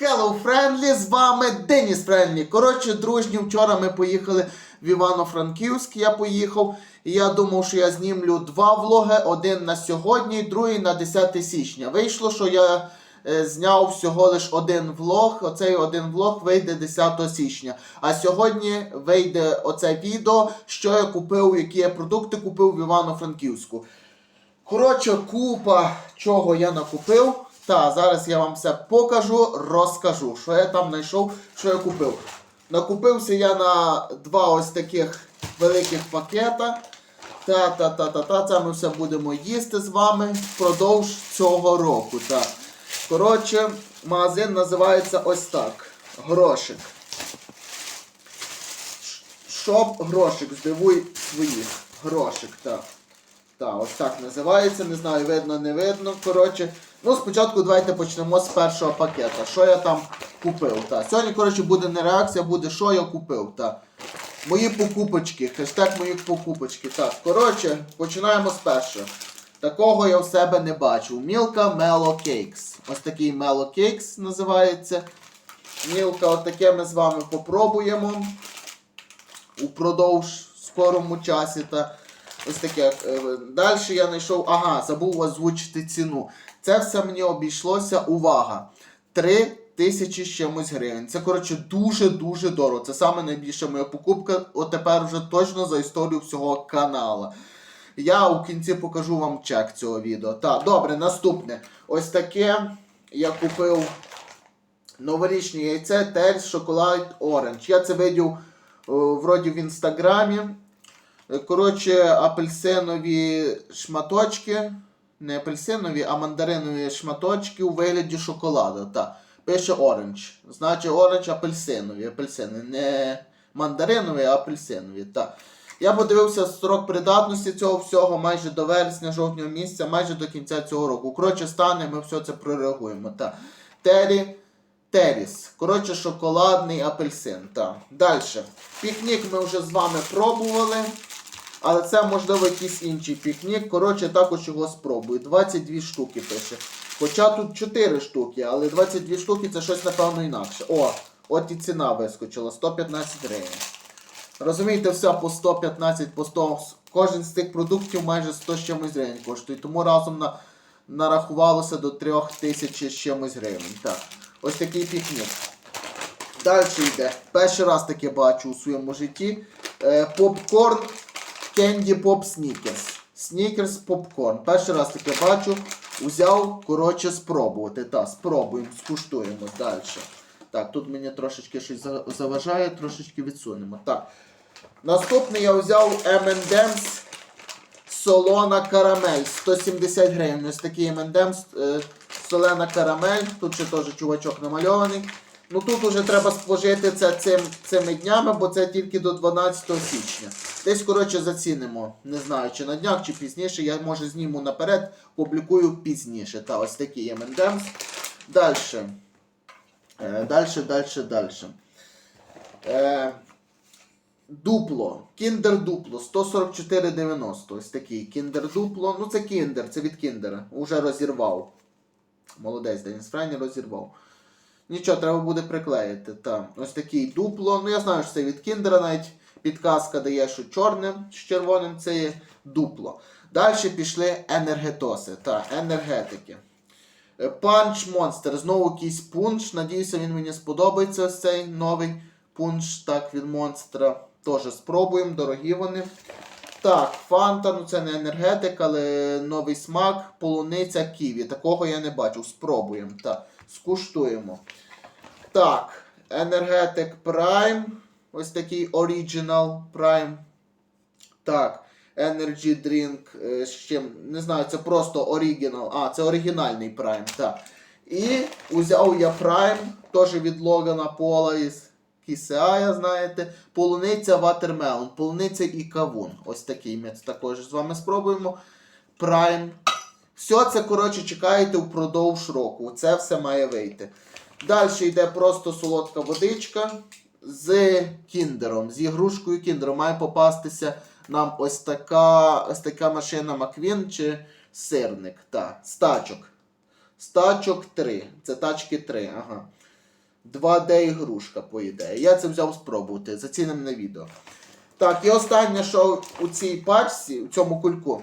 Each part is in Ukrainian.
Hello, Friendly, з вами Деніс Френдлі. Коротше, дружні, вчора ми поїхали в Івано-Франківськ, я поїхав. І я думав, що я знімлю два влоги: один на сьогодні, другий на 10 січня. Вийшло, що я е, зняв всього лиш один влог. Оцей один влог вийде 10 січня. А сьогодні вийде оце відео, що я купив, які я продукти купив в Івано-Франківську. Коротше, купа чого я накупив. Та, зараз я вам все покажу, розкажу, що я там знайшов, що я купив. Накупився я на два ось таких великих пакета. Та-та-та-та-та, це ми все будемо їсти з вами впродовж цього року. Так. Коротше, магазин називається ось так. Грошик. Шоп грошик, здивуй своїх. Грошик, так. Так, ось так називається, не знаю, видно, не видно. Коротше, ну спочатку давайте почнемо з першого пакета. Що я там купив? Так. Сьогодні, коротше, буде не реакція, буде що я купив. Так. Мої покупочки, хештег мої покупочки. Так, коротше, починаємо з першого. Такого я в себе не бачив. Мілка Mellow Cakes. Ось такий Mellow Cakes називається. Мілка, от таке ми з вами попробуємо упродовж скорому часі. Та ось таке. Далі я знайшов. Ага, забув озвучити ціну. Це все мені обійшлося. Увага! 3 тисячі з чимось гривень. Це, коротше, дуже-дуже дорого. Це саме найбільша моя покупка. От тепер вже точно за історію всього каналу. Я у кінці покажу вам чек цього відео. Так, добре, наступне. Ось таке я купив новорічне яйце Тельс Шоколад Оранж. Я це видів вроді в інстаграмі. Е, Коротше, апельсинові шматочки. Не апельсинові, а мандаринові шматочки у вигляді шоколаду. Так. Пише оранж. Значить оранж апельсинові. Апельсини. Не мандаринові, а апельсинові. Так. Я подивився строк придатності цього всього майже до вересня, жовтня місяця, майже до кінця цього року. Коротше, стане, ми все це прореагуємо. Так. Тері. Теріс. Коротше, шоколадний апельсин. Так. Далі. Пікнік ми вже з вами пробували. Але це можливо якийсь інший пікнік. Коротше, також його спробую. 22 штуки пише. Хоча тут 4 штуки, але 22 штуки це щось напевно інакше. О, от і ціна вискочила. 115 гривень. Розумієте, все по 115, по 100. Кожен з цих продуктів майже 100 з чимось гривень коштує. Тому разом на, нарахувалося до 3000 з чимось гривень. Так. Ось такий пікнік. Далі йде. Перший раз таке бачу у своєму житті. Е, попкорн Candy Pop Snickers. Snickers попкорн. Перший раз таке бачу. Узяв, коротше, спробувати. Так, спробуємо, скуштуємо далі. Так, тут мені трошечки щось заважає, трошечки відсунемо. Так. Наступний я взяв M&M's Солона карамель. 170 гривень. Ось такий M&M's е, солена карамель. Тут ще теж чувачок намальований. Ну тут уже треба спожити це цим, цими днями, бо це тільки до 12 січня. Десь, коротше, зацінимо. Не знаю, чи на днях, чи пізніше. Я може зніму наперед, публікую пізніше. Та ось M&M's. Далі. Е, далі, далі, далі. Е, Дупло. Кіндер Дупло 144,90. Ось такий Кіндер Дупло. Ну це Кіндер, це від Кіндера. Уже розірвав. Молодець, Деніс Фрайні розірвав. Нічого, треба буде приклеїти. Та. Ось такий дупло. Ну я знаю, що це від Кіндера, навіть підказка дає, що чорним з червоним це є дупло. Далі пішли енергетоси. Та, енергетики. Е, Панч Монстер. Знову якийсь пунш. Надіюся, він мені сподобається ось цей новий пунш так, від монстра. Теж спробуємо, дорогі вони. Так, фанта, ну це не енергетик, але новий смак, полуниця ківі. Такого я не бачив. Спробуємо. Так, скуштуємо. Так, енергетик Prime. Ось такий Original Prime. Так, Energy Drink. е, З чим? Не знаю, це просто Original. А, це оригінальний Prime. Так. І узяв я Prime, теж від Логана Пола із Кісеая, знаєте. Полуниця Watermelon, полуниця і кавун. Ось такий ми також з вами спробуємо. Prime. Все це, коротше, чекаєте впродовж року. Це все має вийти. Далі йде просто солодка водичка з кіндером, з ігрушкою кіндером. Має попастися нам ось така ось така машина Маквін чи сирник. Та, стачок. Стачок 3. Це тачки 3. Ага. 2D ігрушка, по ідеї. Я це взяв спробувати, зацінимо на відео. Так, і останнє, що у цій пачці, у цьому кульку,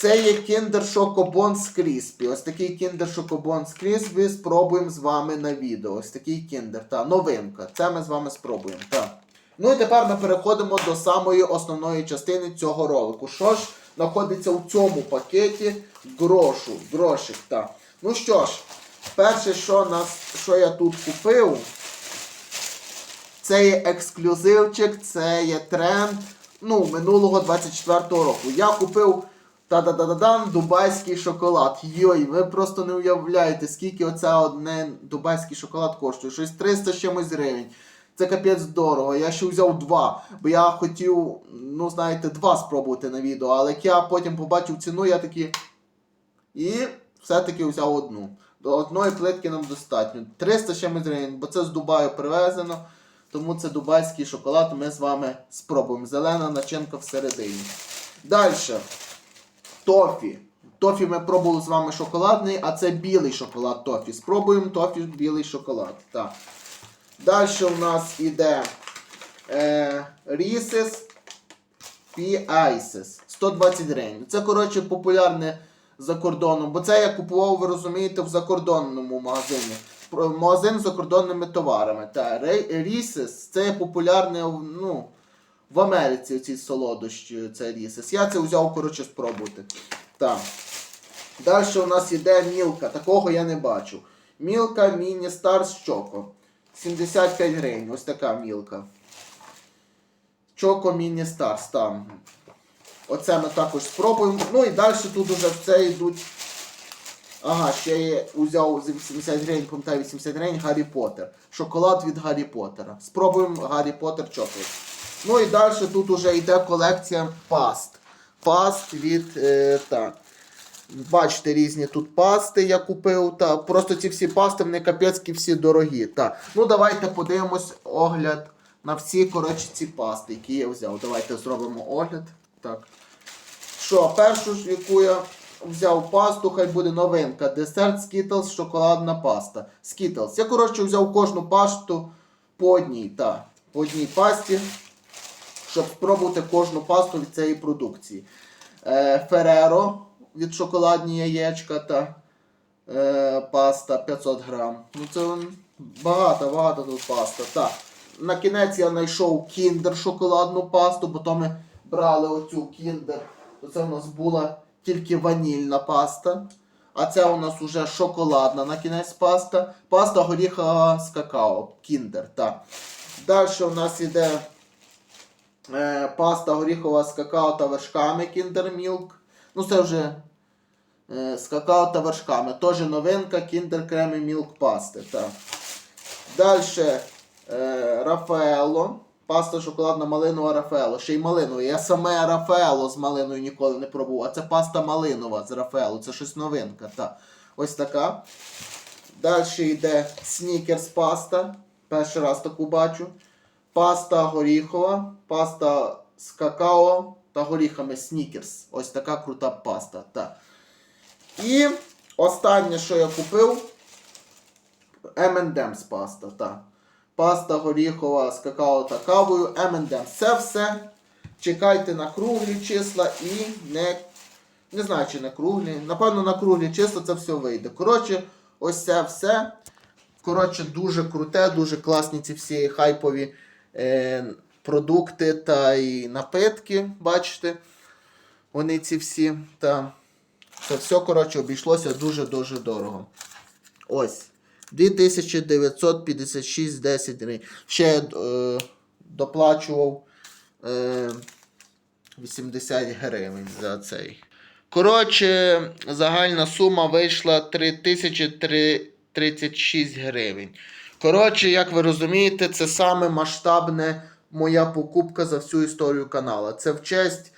це є Kinder Schokobon з Crispy. Ось такий Kinder Schokobon з Crispy спробуємо з вами на відео. Ось такий Kinder, та, новинка. Це ми з вами спробуємо. Так. Ну і тепер ми переходимо до самої основної частини цього ролику. Що ж знаходиться у цьому пакеті грошу, грошик. Так. Ну що ж, перше, що, нас, що я тут купив, це є ексклюзивчик, це є тренд ну, минулого 24-го року. Я купив та-да-да-да-дан дубайський шоколад. Йой, ви просто не уявляєте, скільки оце одне дубайський шоколад коштує. Щось 300 з чимось гривень. Це капець дорого. Я ще взяв два, бо я хотів, ну знаєте, два спробувати на відео, але як я потім побачив ціну, я такий. І все-таки взяв одну. До одної плитки нам достатньо. 300 з чимось гривень, бо це з Дубаю привезено. Тому це дубайський шоколад ми з вами спробуємо. Зелена начинка всередині. Далі. Тофі. Тофі ми пробували з вами шоколадний, а це білий шоколад Тофі. Спробуємо Тофі білий шоколад. Так. Далі у нас іде е, Reese's Pieces. 120 гривень. Це, коротше, популярне за кордоном. Бо це я купував, ви розумієте, в закордонному магазині. Магазин з закордонними товарами. Та Reese's це популярне ну, в Америці ці солодощі, це Reese's. Я це взяв, коротше, спробувати. Так. Далі у нас іде мілка. Такого я не бачу. Мілка Міні Stars Choco. 75 гривень. Ось така мілка. Choco Міні Stars. Там. Оце ми також спробуємо. Ну і далі тут уже все йдуть. Ага, ще я взяв за 80 гривень, пам'ятаю 80 гривень Гаррі Поттер. Шоколад від Гаррі Поттера. Спробуємо Гаррі Поттер чоколад. Ну і далі тут уже йде колекція паст. Паст від. Е, так. Бачите, різні тут пасти я купив. Та. Просто ці всі пасти вони капецькі всі дорогі. Та. Ну давайте подивимось огляд на всі коротше, ці пасти, які я взяв. Давайте зробимо огляд. Так. Що, першу ж, яку я взяв пасту, хай буде новинка. Десерт Skittles, шоколадна паста. Skittles. Я, коротше, взяв кожну пасту по одній, та, по одній пасті, щоб спробувати кожну пасту від цієї продукції. Е, Ferrero від шоколадні яєчка та е, паста 500 грам. Ну це багато, багато тут паста. Так. На кінець я знайшов кіндер шоколадну пасту, бо то ми брали оцю кіндер. Це у нас була тільки ванільна паста. А це у нас уже шоколадна на кінець паста. Паста горіхова з какао. Кіндер. так. Далі у нас іде е, паста горіхова з какао та вершками Kinder Milk. Ну це вже е, з какао та вершками. Теж новинка Kinder Creme Milk пасти. Далі е, Рафаело. Паста шоколадна малинова Рафаело. Ще й малинова. Я саме Рафаело з малиною ніколи не пробував. А це паста малинова з Рафаело. Це щось новинка. Так. Ось така. Далі йде снікерс паста. Перший раз таку бачу. Паста горіхова, паста з какао та горіхами снікерс. Ось така крута паста. Так. І останнє, що я купив, M&M's паста. Так. Паста горіхова з какао та кавою. M&M's. Це все. Чекайте на круглі числа і не. Не знаю, чи на круглі. Напевно, на круглі числа це все вийде. Коротше, ось це все. Коротше, дуже круте, дуже класні ці всі хайпові продукти та і напитки. Бачите? Вони ці всі. Та це все, коротше, обійшлося дуже-дуже дорого. Ось. 2956,10 гривень. Ще е, доплачував е, 80 гривень за цей. Коротше, загальна сума вийшла 3036 гривень. Коротше, як ви розумієте, це саме масштабна моя покупка за всю історію каналу. Це в честь,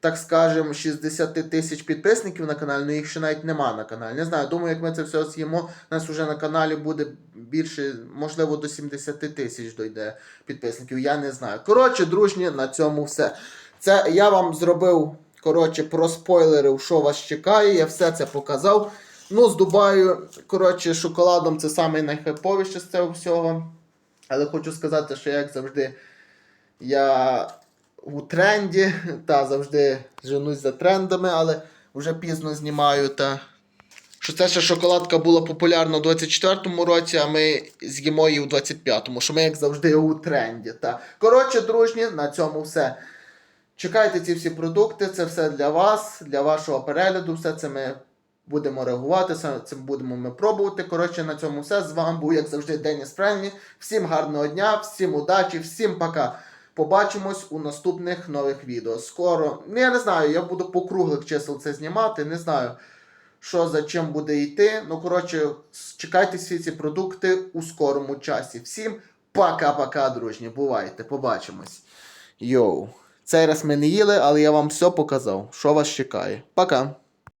так скажемо, 60 тисяч підписників на каналі, але їх ще навіть нема на каналі. Не знаю, думаю, як ми це все з'їмо, нас вже на каналі буде більше, можливо, до 70 тисяч дойде підписників. Я не знаю. Коротше, дружні, на цьому все. Це я вам зробив, коротше, проспойлерив, що вас чекає. Я все це показав. Ну, з Дубаю, коротше, шоколадом це саме найхайповіше з цього всього. Але хочу сказати, що як завжди, я у тренді та завжди женусь за трендами, але вже пізно знімаю. Та... Що це ще шоколадка була популярна у 24-му році, а ми з'їмо її у 25-му, що ми, як завжди, у тренді. Та. Коротше, дружні, на цьому все. Чекайте ці всі продукти, це все для вас, для вашого перегляду. Все це ми будемо реагувати, це будемо ми пробувати. Коротше, на цьому все. З вами був, як завжди, Деніс Френлі. Всім гарного дня, всім удачі, всім пока. Побачимось у наступних нових відео. Скоро. Ну, я не знаю, я буду по круглих чисел це знімати. Не знаю, що за чим буде йти. Ну, коротше, чекайте всі ці продукти у скорому часі. Всім пока-пока, дружні. Бувайте, побачимось. Йоу. Цей раз ми не їли, але я вам все показав, що вас чекає. Пока.